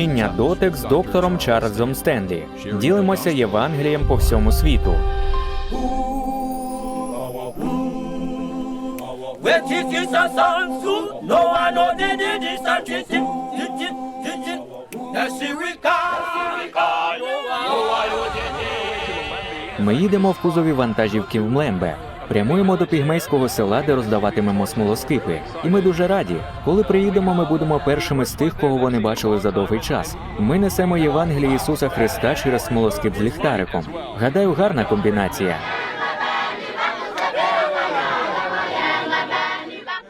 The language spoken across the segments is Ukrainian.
Служіння дотик з доктором Чарльзом Стенлі. Ділимося Євангелієм по всьому світу. Ми їдемо в кузові вантажівки в Млембе. Прямуємо до пігмейського села, де роздаватимемо смолоскипи. І ми дуже раді. Коли приїдемо, ми будемо першими з тих, кого вони бачили за довгий час. Ми несемо Євангеліє Ісуса Христа через смолоскип з ліхтариком. Гадаю, гарна комбінація.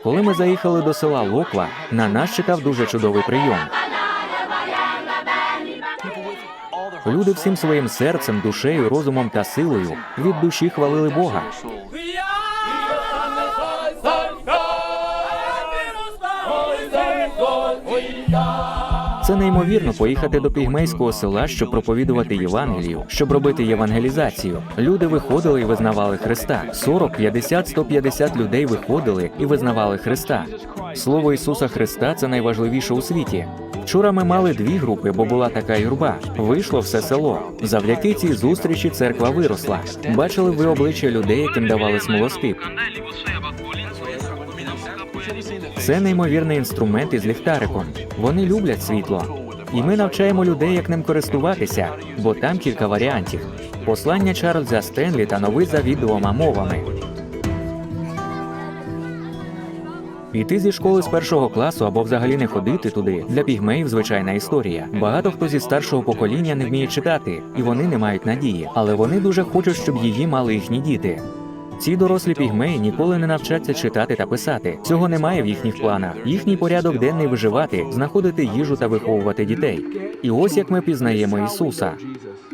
Коли ми заїхали до села Локва, на нас чекав дуже чудовий прийом. Люди всім своїм серцем, душею, розумом та силою від душі хвалили Бога. Неймовірно поїхати до пігмейського села, щоб проповідувати Євангелію, щоб робити євангелізацію. Люди виходили і визнавали Христа. 40, 50, 150 людей виходили і визнавали Христа. Слово Ісуса Христа це найважливіше у світі. Вчора ми мали дві групи, бо була така юрба. Вийшло все село. Завдяки цій зустрічі церква виросла. Бачили ви обличчя людей, яким давали смолоскип. Це неймовірний інструмент із ліхтариком. Вони люблять світло. І ми навчаємо людей, як ним користуватися, бо там кілька варіантів: послання Чарльза Стенлі та новий завіт двома мовами. Піти зі школи з першого класу або взагалі не ходити туди для пігмеїв звичайна історія. Багато хто зі старшого покоління не вміє читати, і вони не мають надії, але вони дуже хочуть, щоб її мали їхні діти. Ці дорослі пігмеї ніколи не навчаться читати та писати. Цього немає в їхніх планах. Їхній порядок денний виживати, знаходити їжу та виховувати дітей. І ось як ми пізнаємо Ісуса.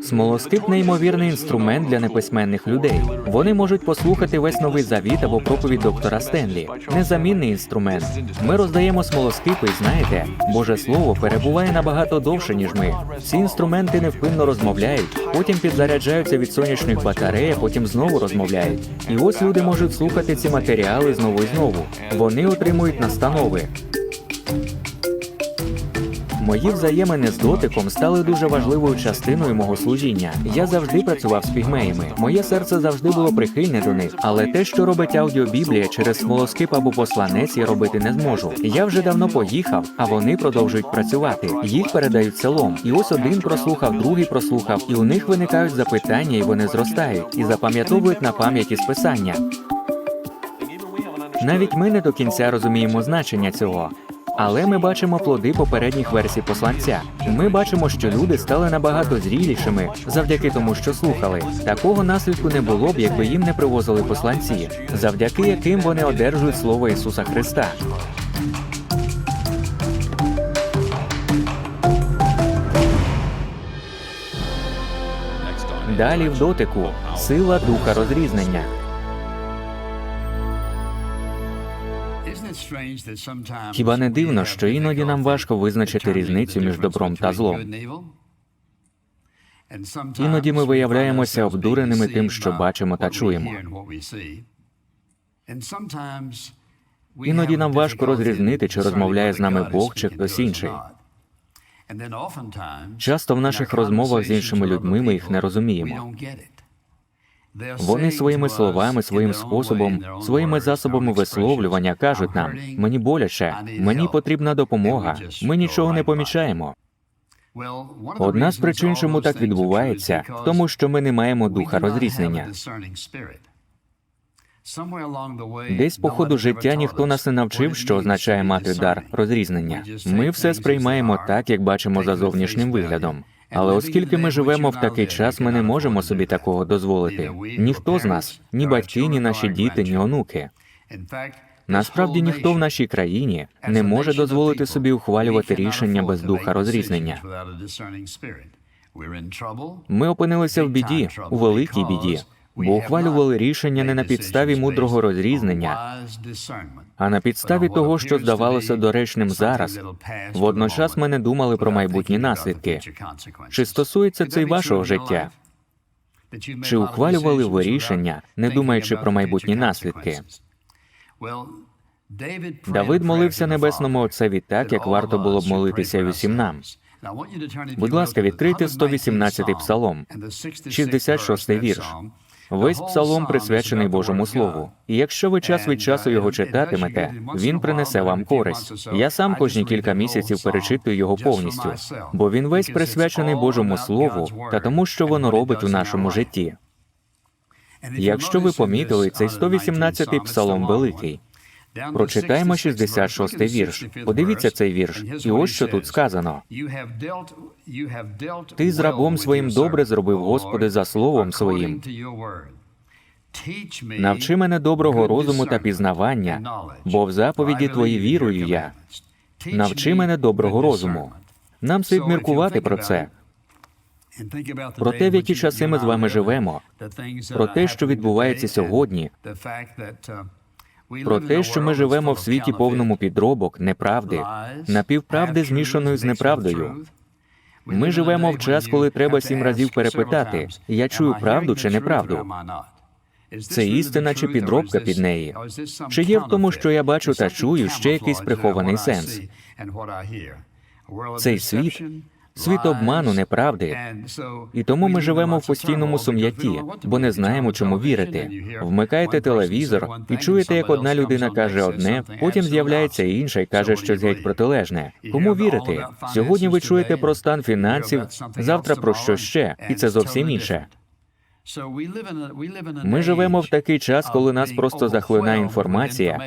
Смолоскип неймовірний інструмент для неписьменних людей. Вони можуть послухати весь новий завіт або проповідь доктора Стенлі. Незамінний інструмент. Ми роздаємо смолоскипи, знаєте, Боже Слово перебуває набагато довше, ніж ми. Ці інструменти невпинно розмовляють, потім підзаряджаються від сонячних батарей, а потім знову розмовляють. І ось люди можуть слухати ці матеріали знову і знову. Вони отримують настанови. Мої взаємини з дотиком стали дуже важливою частиною мого служіння. Я завжди працював з пігмеями. Моє серце завжди було прихильне до них, але те, що робить аудіобіблія через смолоскип або посланець, я робити не зможу. Я вже давно поїхав, а вони продовжують працювати. Їх передають селом. І ось один прослухав, другий прослухав, і у них виникають запитання, і вони зростають, і запам'ятовують на пам'яті списання. Навіть ми не до кінця розуміємо значення цього. Але ми бачимо плоди попередніх версій посланця. Ми бачимо, що люди стали набагато зрілішими завдяки тому, що слухали. Такого наслідку не було б, якби їм не привозили посланці, завдяки яким вони одержують слово Ісуса Христа. Далі в дотику сила духа розрізнення. Хіба не дивно, що іноді нам важко визначити різницю між добром та злом? Іноді ми виявляємося обдуреними тим, що бачимо та чуємо. Іноді нам важко розрізнити, чи розмовляє з нами Бог чи хтось інший. Часто в наших розмовах з іншими людьми ми їх не розуміємо. Вони своїми словами, своїм способом, своїми засобами висловлювання кажуть нам: мені боляче, мені потрібна допомога. Ми нічого не помічаємо. Одна з причин, чому так відбувається, в тому, що ми не маємо духа розрізнення. Десь по ходу життя ніхто нас не навчив, що означає мати дар розрізнення. Ми все сприймаємо так, як бачимо за зовнішнім виглядом. Але оскільки ми живемо в такий час, ми не можемо собі такого дозволити. Ніхто з нас, ні батьки, ні наші діти, ні онуки. Насправді ніхто в нашій країні не може дозволити собі ухвалювати рішення без духа розрізнення. Ми опинилися в біді, у великій біді, бо ухвалювали рішення не на підставі мудрого розрізнення, а на підставі того, що здавалося доречним зараз. Водночас ми не думали про майбутні наслідки. Чи стосується це й вашого життя? Чи ухвалювали ви рішення, не думаючи про майбутні наслідки? Давид молився небесному отцеві так, як варто було б молитися й усім нам. Будь ласка, відкрийте 118-й псалом, 66-й вірш. Весь псалом присвячений Божому Слову. І якщо ви час від часу його читатимете, він принесе вам користь. Я сам кожні кілька місяців перечитую його повністю, бо він весь присвячений Божому Слову та тому, що воно робить у нашому житті. Якщо ви помітили, цей 118-й псалом великий. Прочитаємо 66-й вірш. Подивіться цей вірш. І ось що тут сказано. Ти з рабом своїм добре зробив, Господи, за словом своїм. Навчи мене доброго розуму та пізнавання, бо в заповіді твої вірую я. Навчи мене доброго розуму. Нам слід міркувати про це, про те, в які часи ми з вами живемо, про те, що відбувається сьогодні, про те, що ми живемо в світі повному підробок, неправди, напівправди змішаної з неправдою. Ми живемо в час, коли треба сім разів перепитати, я чую правду чи неправду. Це істина чи підробка під неї? Чи є в тому, що я бачу та чую, ще якийсь прихований сенс? Цей світ світ обману, неправди. І тому ми живемо в постійному сум'ятті, бо не знаємо, чому вірити. Вмикаєте телевізор і чуєте, як одна людина каже одне, потім з'являється інша і каже щось геть протилежне. Кому вірити? Сьогодні ви чуєте про стан фінансів, завтра про що ще, і це зовсім інше. Ми живемо в такий час, коли нас просто захлинає інформація,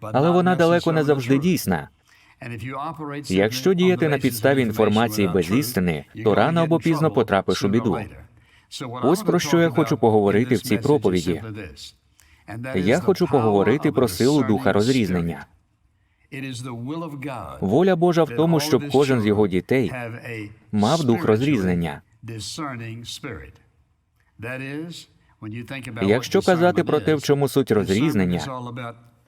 але вона далеко не завжди дійсна. Якщо діяти на підставі інформації без істини, то рано або пізно потрапиш у біду. Ось про що я хочу поговорити в цій проповіді. Я хочу поговорити про силу духа розрізнення. Воля Божа в тому, щоб кожен з його дітей мав дух розрізнення. Якщо казати про те, в чому суть розрізнення,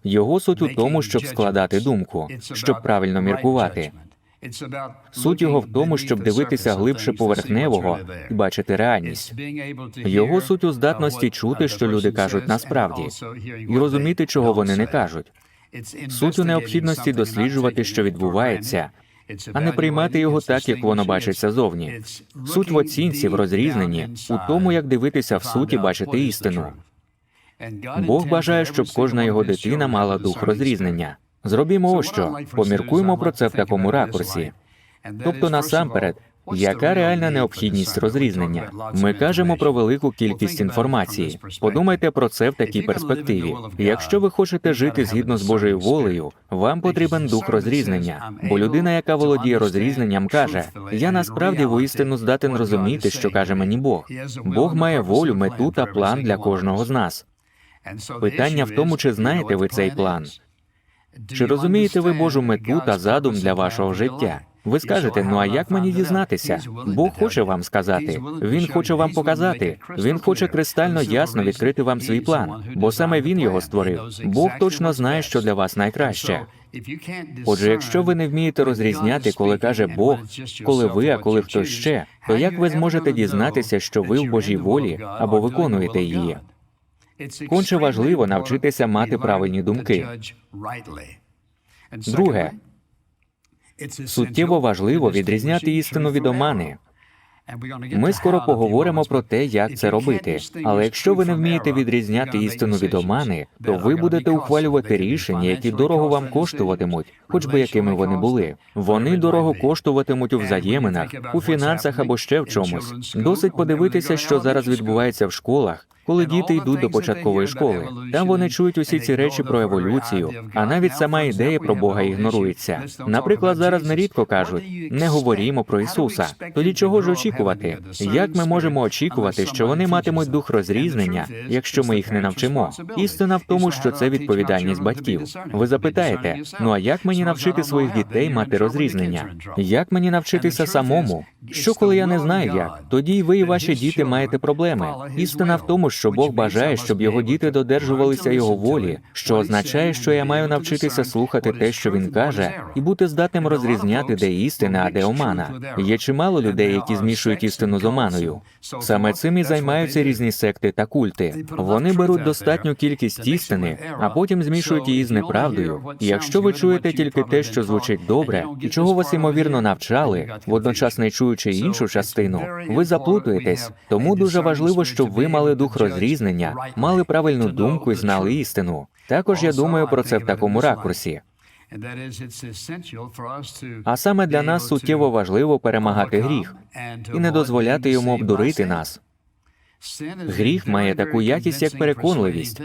його суть у тому, щоб складати думку, щоб правильно міркувати. Суть його в тому, щоб дивитися глибше поверхневого і бачити реальність. Його суть у здатності чути, що люди кажуть насправді, і розуміти, чого вони не кажуть. Суть у необхідності досліджувати, що відбувається, а не приймати його так, як воно бачиться зовні. Суть в оцінці, в розрізненні, у тому, як дивитися в суть і бачити істину. Бог бажає, щоб кожна його дитина мала дух розрізнення. Зробімо ось що поміркуємо про це в такому ракурсі. Тобто, насамперед, яка реальна необхідність розрізнення? Ми кажемо про велику кількість інформації. Подумайте про це в такій перспективі. Якщо ви хочете жити згідно з Божою волею, вам потрібен дух розрізнення. Бо людина, яка володіє розрізненням, каже: Я насправді воістину здатен розуміти, що каже мені Бог. Бог має волю, мету та план для кожного з нас. Питання в тому, чи знаєте ви цей план? Чи розумієте ви Божу мету та задум для вашого життя? Ви скажете, ну а як мені дізнатися? Бог хоче вам сказати, Він хоче вам показати, Він хоче кристально ясно відкрити вам свій план, бо саме він його створив. Бог точно знає, що для вас найкраще. Отже, якщо ви не вмієте розрізняти, коли каже Бог, коли ви, а коли хтось ще, то як ви зможете дізнатися, що ви в Божій волі або виконуєте її? Конче важливо навчитися мати правильні думки. Друге, суттєво важливо відрізняти істину від омани. Ми скоро поговоримо про те, як це робити. Але якщо ви не вмієте відрізняти істину від омани, то ви будете ухвалювати рішення, які дорого вам коштуватимуть, хоч би якими вони були. Вони дорого коштуватимуть у взаєминах, у фінансах або ще в чомусь. Досить подивитися, що зараз відбувається в школах. Коли діти йдуть до початкової школи, там вони чують усі ці речі про еволюцію, а навіть сама ідея про Бога ігнорується. Наприклад, зараз нерідко кажуть: не говорімо про Ісуса. Тоді чого ж очікувати? Як ми можемо очікувати, що вони матимуть дух розрізнення, якщо ми їх не навчимо? Істина в тому, що це відповідальність батьків. Ви запитаєте: ну а як мені навчити своїх дітей мати розрізнення? Як мені навчитися самому? Що коли я не знаю як? Тоді й ви і ваші діти маєте проблеми. Істина в тому, що Бог бажає, щоб його діти додержувалися його волі, що означає, що я маю навчитися слухати те, що він каже, і бути здатним розрізняти, де істина, а де омана. Є чимало людей, які змішують істину з оманою. Саме цим і займаються різні секти та культи. Вони беруть достатню кількість істини, а потім змішують її з неправдою. І якщо ви чуєте тільки те, що звучить добре, і чого вас ймовірно навчали, водночас не чуючи іншу частину, ви заплутуєтесь. Тому дуже важливо, щоб ви мали дух розрізнення, мали правильну думку і знали істину. Також я думаю про це в такому ракурсі. А саме для нас суттєво важливо перемагати гріх і не дозволяти йому обдурити нас. Гріх має таку якість, як переконливість.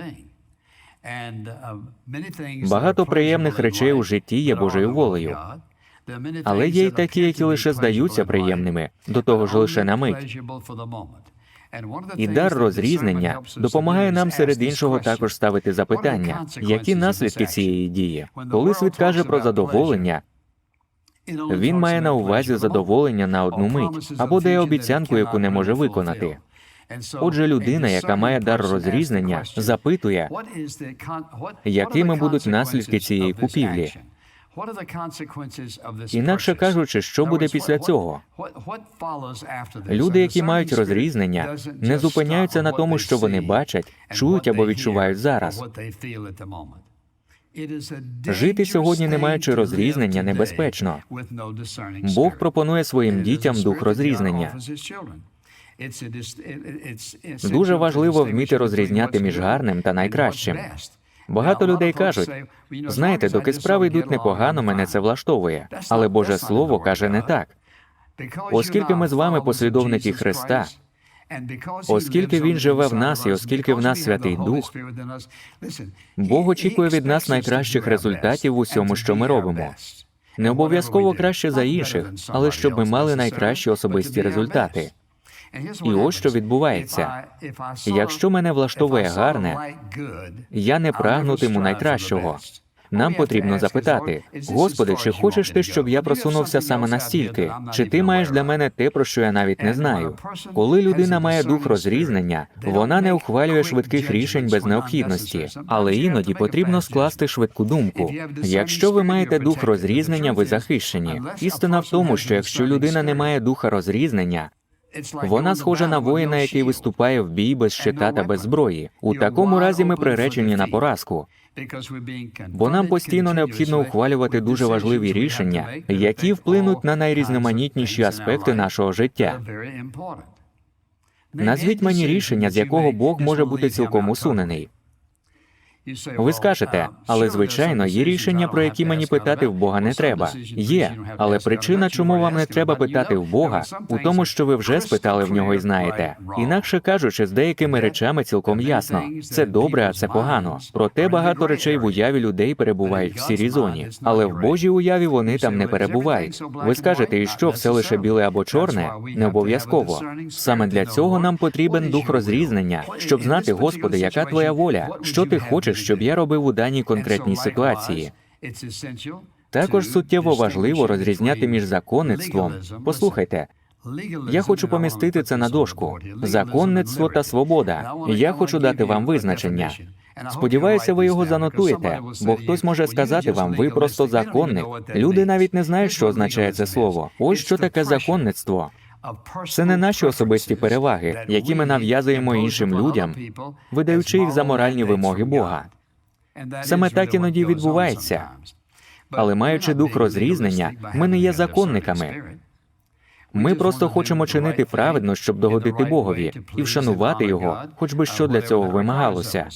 Багато приємних речей у житті є Божою волею, але є й такі, які лише здаються приємними, до того ж лише на мить. І дар розрізнення допомагає нам серед іншого також ставити запитання, які наслідки цієї дії. Коли світ каже про задоволення, він має на увазі задоволення на одну мить або дає обіцянку, яку не може виконати. Отже, людина, яка має дар розрізнення, запитує, якими будуть наслідки цієї купівлі. Інакше кажучи, що буде після цього. Люди, які мають розрізнення, не зупиняються на тому, що вони бачать, чують або відчувають зараз. Жити сьогодні, не маючи розрізнення, небезпечно. Бог пропонує своїм дітям дух розрізнення. Дуже важливо вміти розрізняти між гарним та найкращим. Багато людей кажуть, Знаєте, доки справи йдуть непогано, мене це влаштовує. Але Боже Слово каже не так. Оскільки ми з вами послідовники Христа, оскільки Він живе в нас і оскільки в нас Святий Дух, Бог очікує від нас найкращих результатів в усьому, що ми робимо. Не обов'язково краще за інших, але щоб ми мали найкращі особисті результати. І ось що відбувається. Якщо мене влаштовує гарне, Я не прагнутиму найкращого. Нам потрібно запитати, Господи, чи хочеш ти, щоб я просунувся саме настільки? Чи ти маєш для мене те, про що я навіть не знаю? Коли людина має дух розрізнення, вона не ухвалює швидких рішень без необхідності, але іноді потрібно скласти швидку думку. Якщо ви маєте дух розрізнення, ви захищені. Істина в тому, що якщо людина не має духа розрізнення, вона схожа на воїна, який виступає в бій без щита та без зброї. У такому разі ми приречені на поразку. Бо нам постійно необхідно ухвалювати дуже важливі рішення, які вплинуть на найрізноманітніші аспекти нашого життя. Назвіть мені рішення, з якого Бог може бути цілком усунений. Ви скажете, але звичайно є рішення, про які мені питати в Бога не треба. Є, але причина, чому вам не треба питати в Бога, у тому, що ви вже спитали в нього і знаєте. Інакше кажучи, з деякими речами цілком ясно. Це добре, а це погано. Проте багато речей в уяві людей перебувають в сірій зоні, але в Божій уяві вони там не перебувають. Ви скажете, і що все лише біле або чорне? Не обов'язково. Саме для цього нам потрібен дух розрізнення, щоб знати, Господи, яка твоя воля, що ти хочеш, щоб я робив у даній конкретній ситуації. Також суттєво важливо розрізняти між законництвом. Послухайте, я хочу помістити це на дошку. Законництво та свобода. Я хочу дати вам визначення. Сподіваюся, ви його занотуєте, бо хтось може сказати вам, ви просто законник. Люди навіть не знають, що означає це слово. Ось що таке законництво. Це не наші особисті переваги, які ми нав'язуємо іншим людям, видаючи їх за моральні вимоги Бога. Саме так іноді відбувається. Але маючи дух розрізнення, ми не є законниками. Ми просто хочемо чинити праведно, щоб догодити Богові і вшанувати його, хоч би що для цього вимагалося.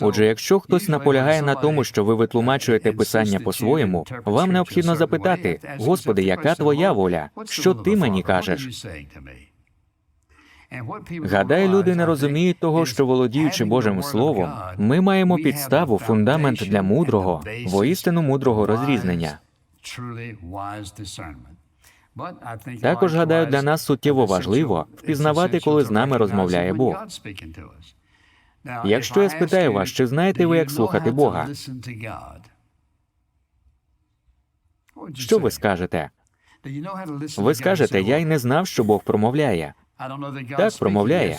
Отже, якщо хтось наполягає на тому, що ви витлумачуєте писання по-своєму, вам необхідно запитати, Господи, яка твоя воля? Що ти мені кажеш? Гадаю, люди не розуміють того, що володіючи Божим Словом, ми маємо підставу, фундамент для мудрого, воістину мудрого розрізнення. Також гадаю, для нас суттєво важливо впізнавати, коли з нами розмовляє Бог. Якщо я спитаю вас, чи знаєте ви, як слухати Бога, що ви скажете? Ви скажете, я й не знав, що Бог промовляє. Так, промовляє.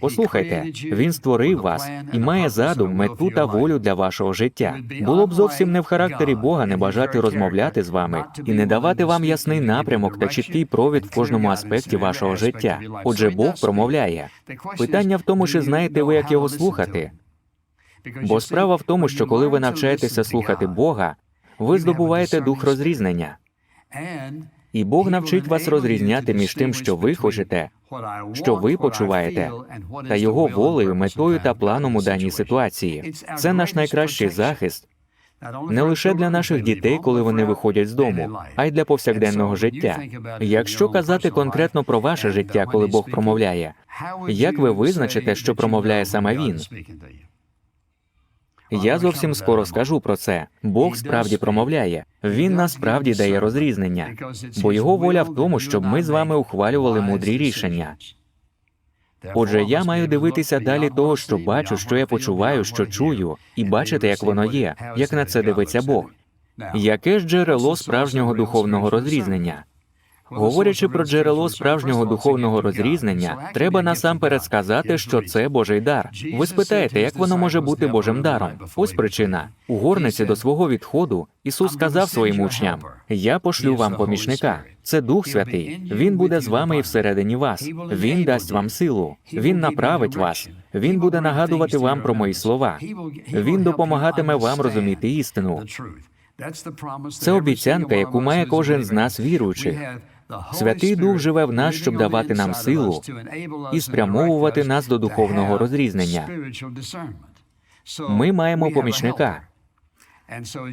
Послухайте, він створив вас і має задум, мету та волю для вашого життя. Було б зовсім не в характері Бога не бажати розмовляти з вами і не давати вам ясний напрямок та чіткий провід в кожному аспекті вашого життя. Отже, Бог промовляє. Питання в тому, чи знаєте ви, як його слухати. Бо справа в тому, що коли ви навчаєтеся слухати Бога, ви здобуваєте дух розрізнення. І Бог навчить вас розрізняти між тим, що ви хочете, що ви почуваєте, та його волею, метою та планом у даній ситуації. Це наш найкращий захист не лише для наших дітей, коли вони виходять з дому, а й для повсякденного життя. Якщо казати конкретно про ваше життя, коли Бог промовляє, як ви визначите, що промовляє саме він? Я зовсім скоро скажу про це. Бог справді промовляє. Він насправді дає розрізнення, бо його воля в тому, щоб ми з вами ухвалювали мудрі рішення. Отже, я маю дивитися далі того, що бачу, що я почуваю, що чую, і бачити, як воно є, як на це дивиться Бог. Яке ж джерело справжнього духовного розрізнення? Говорячи про джерело справжнього духовного розрізнення, треба насамперед сказати, що це Божий дар. Ви спитаєте, як воно може бути Божим даром? Ось причина. У горниці до свого відходу Ісус сказав своїм учням: Я пошлю вам помічника. Це Дух Святий. Він буде з вами і всередині вас. Він дасть вам силу. Він направить вас. Він буде нагадувати вам про мої слова. Він допомагатиме вам розуміти істину. Це обіцянка, яку має кожен з нас віруючих. Святий Дух живе в нас, щоб давати нам силу і спрямовувати нас до духовного розрізнення. Ми маємо помічника.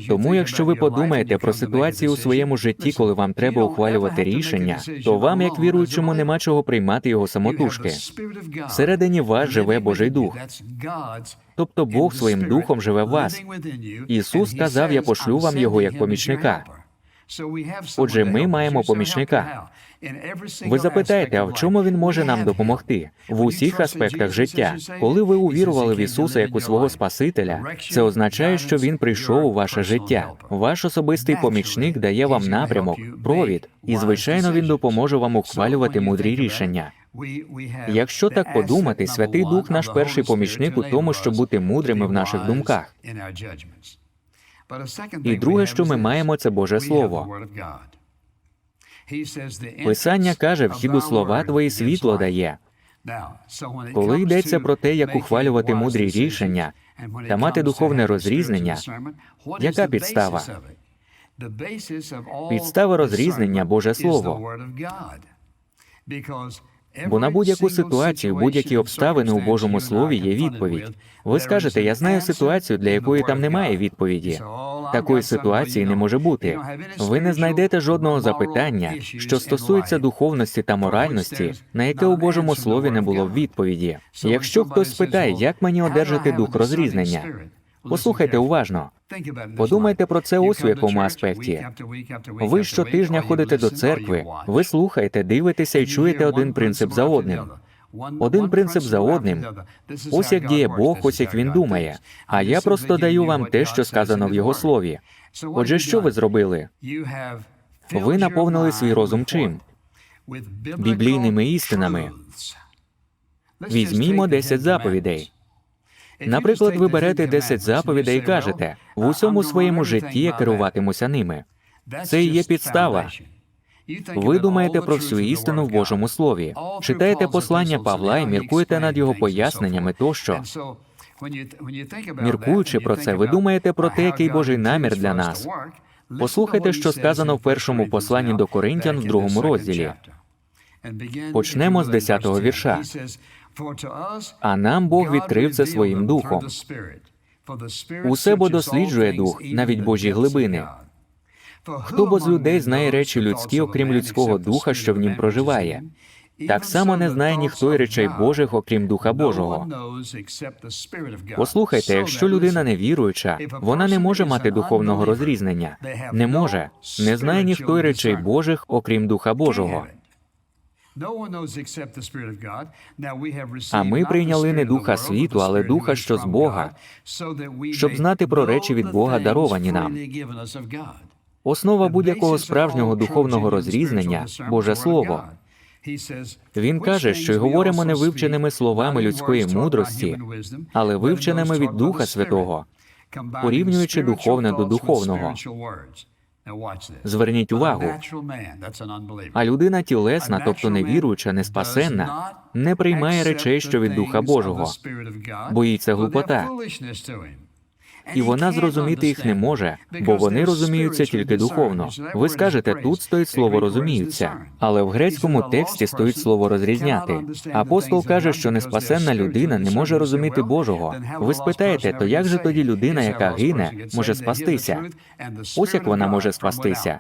Тому, якщо ви подумаєте про ситуацію у своєму житті, коли вам треба ухвалювати рішення, то вам, як віруючому, нема чого приймати його самотужки. Всередині вас живе Божий Дух. Тобто Бог своїм духом живе в вас. Ісус сказав, я пошлю вам його як помічника. Отже, ми маємо помічника. Ви запитаєте, а в чому він може нам допомогти? В усіх аспектах життя. Коли ви увірували в Ісуса як у свого Спасителя, це означає, що Він прийшов у ваше життя. Ваш особистий помічник дає вам напрямок, провід, і звичайно він допоможе вам ухвалювати мудрі рішення. Якщо так подумати, Святий Дух наш перший помічник у тому, щоб бути мудрими в наших думках. І друге, що ми маємо, це Боже Слово. Писання каже, вхід у слова твої світло дає. Коли йдеться про те, як ухвалювати мудрі рішення та мати духовне розрізнення, яка підстава? Підстава розрізнення Боже Слово. Бо на будь-яку ситуацію, будь-які обставини у Божому Слові є відповідь. Ви скажете, я знаю ситуацію, для якої там немає відповіді. Такої ситуації не може бути. Ви не знайдете жодного запитання, що стосується духовності та моральності, на яке у Божому слові не було відповіді. Якщо хтось спитає, як мені одержати дух розрізнення, послухайте уважно. Подумайте про це ось у якому аспекті. Ви щотижня ходите до церкви, ви слухаєте, дивитеся і чуєте один принцип за одним. Один принцип за одним. Ось як діє Бог, ось як він думає. А я просто даю вам те, що сказано в його слові. Отже, що ви зробили? Ви наповнили свій розум чим? Біблійними істинами. Візьмімо 10 заповідей. Наприклад, ви берете 10 заповідей і кажете, в усьому своєму житті я керуватимуся ними. Це і є підстава. Ви думаєте про всю істину в Божому Слові, читаєте послання Павла і міркуєте над його поясненнями тощо. Міркуючи про це, ви думаєте про те, який Божий намір для нас. Послухайте, що сказано в першому посланні до Коринтян в другому розділі. Почнемо з 10-го вірша. А нам Бог відкрив це своїм духом. Усе бо досліджує дух, навіть Божі глибини. Хто бо з людей знає речі людські, окрім людського духа, що в нім проживає? Так само не знає ніхто й речей Божих, окрім Духа Божого. Послухайте, якщо людина невіруюча, вона не може мати духовного розрізнення. Не може. Не знає ніхто й речей Божих, окрім Духа Божого. А ми прийняли не духа світу, але духа, що з Бога, щоб знати про речі від Бога, даровані нам. Основа будь-якого справжнього духовного розрізнення Боже Слово. Він каже, що й говоримо не вивченими словами людської мудрості, але вивченими від Духа Святого, порівнюючи духовне до духовного. Зверніть увагу, а людина тілесна, тобто невіруюча, неспасенна, не приймає речей, що від Духа Божого, бо їй це глупота, і вона зрозуміти їх не може, бо вони розуміються тільки духовно. Ви скажете, тут стоїть слово розуміються, але в грецькому тексті стоїть слово розрізняти. Апостол каже, що неспасенна людина не може розуміти Божого. Ви спитаєте, то як же тоді людина, яка гине, може спастися? Ось як вона може спастися.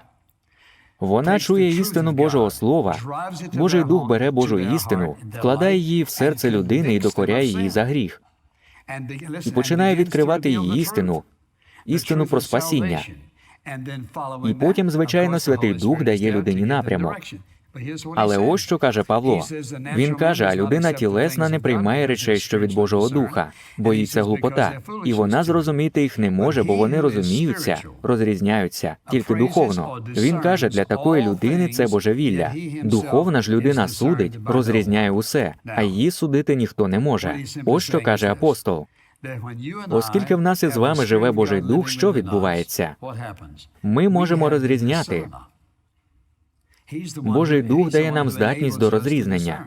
Вона чує істину Божого Слова. Божий дух бере Божу істину, вкладає її в серце людини і докоряє її за гріх, і починає відкривати її істину, істину про спасіння. І потім, звичайно, Святий Дух дає людині напрямок. Але ось що каже Павло. Він каже, а людина тілесна не приймає речей, що від Божого Духа, бо їй це глупота, і вона зрозуміти їх не може, бо вони розуміються, розрізняються тільки духовно. Він каже, для такої людини це божевілля. Духовна ж людина судить, розрізняє усе, а її судити ніхто не може. Ось що каже апостол. Оскільки в нас із вами живе Божий Дух, що відбувається? Ми можемо розрізняти. Божий Дух дає нам здатність до розрізнення.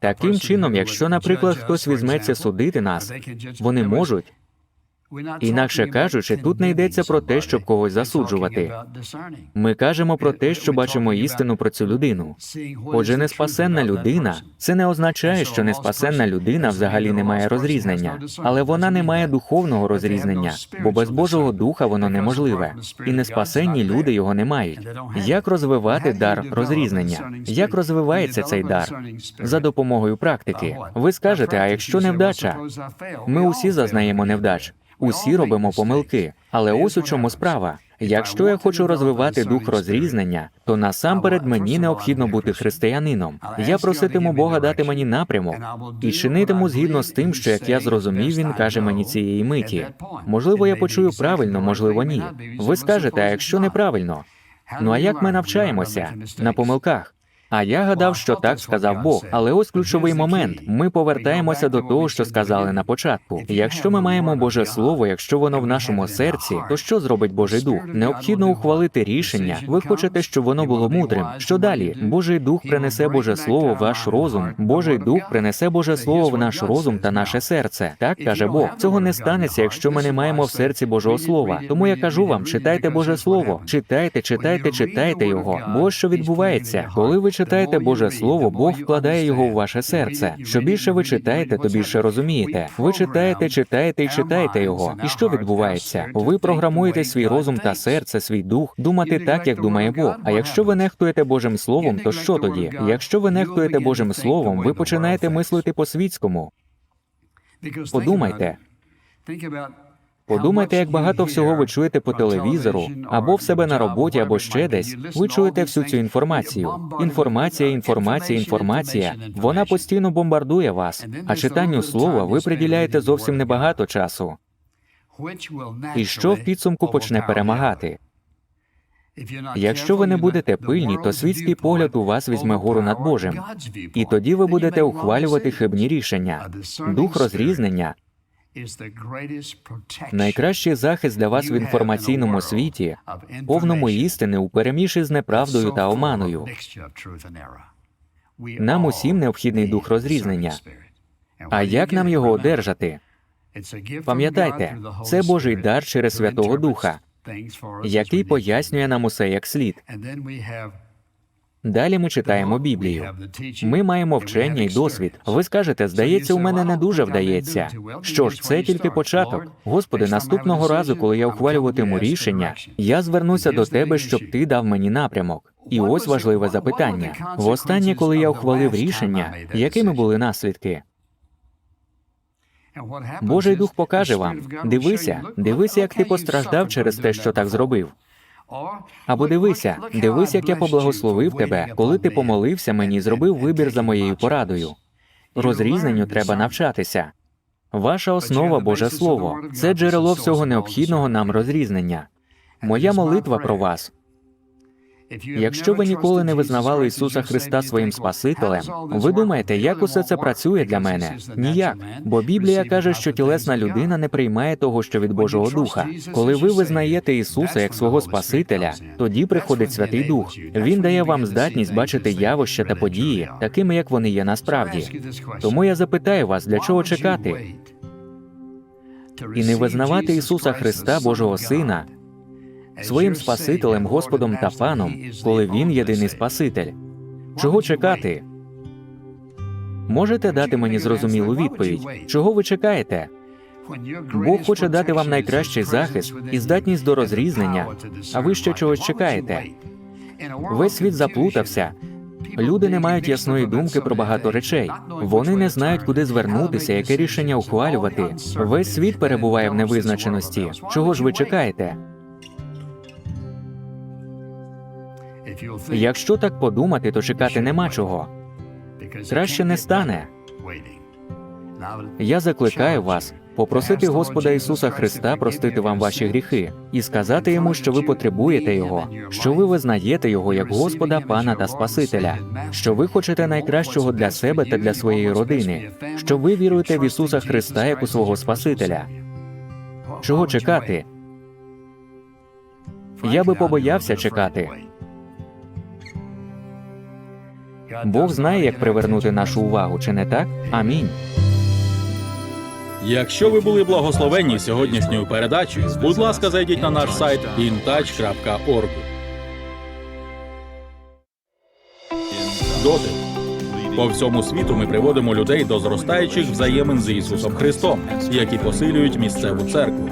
Таким чином, якщо, наприклад, хтось візьметься судити нас, вони можуть, Інакше кажучи, тут не йдеться про те, щоб когось засуджувати. ми кажемо про те, що бачимо істину про цю людину. Отже, неспасенна людина це не означає, що неспасенна людина взагалі не має розрізнення, але вона не має духовного розрізнення, бо без Божого духа воно неможливе, і неспасенні люди його не мають. Як розвивати дар розрізнення? Як розвивається цей дар? За допомогою практики. Ви скажете, а якщо невдача? Ми усі зазнаємо невдач. Усі робимо помилки, але ось у чому справа. Якщо я хочу розвивати дух розрізнення, то насамперед мені необхідно бути християнином. Я проситиму Бога дати мені напрямок і чинитиму згідно з тим, що як я зрозумів, він каже мені цієї миті. Можливо, я почую правильно, можливо, ні. Ви скажете, а якщо неправильно? Ну а як ми навчаємося на помилках? А я гадав, що так сказав Бог. Але ось ключовий момент. Ми повертаємося до того, що сказали на початку. Якщо ми маємо Боже Слово, якщо воно в нашому серці, то що зробить Божий Дух? Необхідно ухвалити рішення. Ви хочете, щоб воно було мудрим. Що далі? Божий Дух принесе Боже Слово в ваш розум. Божий Дух принесе Боже Слово в наш розум та наше серце. Так каже Бог. Цього не станеться, якщо ми не маємо в серці Божого Слова. Тому я кажу вам: читайте Боже Слово, читайте, читайте, читайте його. Бо що відбувається, коли ви читаєте Боже Слово, Бог вкладає його в ваше серце. Що більше ви читаєте, то більше розумієте. Ви читаєте, читаєте і читаєте його. І що відбувається? Ви програмуєте свій розум та серце, свій дух, думати так, як думає Бог. А якщо ви нехтуєте Божим Словом, то що тоді? Якщо ви нехтуєте Божим Словом, ви починаєте мислити по-світському. Подумайте. Подумайте, як багато всього ви чуєте по телевізору, або в себе на роботі, або ще десь. Ви чуєте всю цю інформацію. Інформація, інформація, інформація. Вона постійно бомбардує вас. А читанню слова ви приділяєте зовсім небагато часу. І що в підсумку почне перемагати? Якщо ви не будете пильні, то світський погляд у вас візьме гору над Божим, і тоді ви будете ухвалювати хибні рішення. Дух розрізнення найкращий захист для вас в інформаційному світі, повному істини у переміші з неправдою та оманою. Нам усім необхідний дух розрізнення. А як нам його одержати? Пам'ятайте, це Божий дар через Святого Духа, який пояснює нам усе як слід. Далі ми читаємо Біблію. Ми маємо вчення і досвід. Ви скажете, здається, у мене не дуже вдається. Що ж, це тільки початок. Господи, наступного разу, коли я ухвалюватиму рішення, я звернуся до тебе, щоб ти дав мені напрямок. І ось важливе запитання. Востаннє, коли я ухвалив рішення, якими були наслідки? Божий дух покаже вам. Дивися, дивися, як ти постраждав через те, що так зробив. Або дивися, дивись, як я поблагословив тебе, коли ти помолився мені і зробив вибір за моєю порадою. Розрізненню треба навчатися. Ваша основа Боже Слово це джерело всього необхідного нам розрізнення. Моя молитва про вас Якщо ви ніколи не визнавали Ісуса Христа своїм Спасителем, ви думаєте, як усе це працює для мене? Ніяк. Бо Біблія каже, що тілесна людина не приймає того, що від Божого Духа. Коли ви визнаєте Ісуса як свого Спасителя, тоді приходить Святий Дух. Він дає вам здатність бачити явища та події, такими, як вони є насправді. Тому я запитаю вас, для чого чекати? І не визнавати Ісуса Христа, Божого Сина, своїм Спасителем, Господом та Паном, коли Він єдиний Спаситель. Чого чекати? Можете дати мені зрозумілу відповідь? Чого ви чекаєте? Бог хоче дати вам найкращий захист і здатність до розрізнення, а ви ще чогось чекаєте. Весь світ заплутався. Люди не мають ясної думки про багато речей. Вони не знають, куди звернутися, яке рішення ухвалювати. Весь світ перебуває в невизначеності. Чого ж ви чекаєте? Якщо так подумати, то чекати нема чого. Краще не стане. Я закликаю вас попросити Господа Ісуса Христа простити вам ваші гріхи і сказати йому, що ви потребуєте Його, що ви визнаєте Його як Господа, Пана та Спасителя, що ви хочете найкращого для себе та для своєї родини, що ви віруєте в Ісуса Христа як у свого Спасителя. Чого чекати? Я би побоявся чекати. Бог знає, як привернути нашу увагу, чи не так? Амінь. Якщо ви були благословенні сьогоднішньою передачею, будь ласка, зайдіть на наш сайт intouch.org. Дотик. По всьому світу ми приводимо людей до зростаючих взаємин з Ісусом Христом, які посилюють місцеву церкву.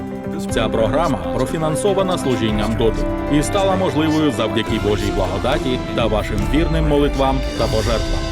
Ця програма профінансована служінням дотик і стала можливою завдяки Божій благодаті та вашим вірним молитвам та пожертвам.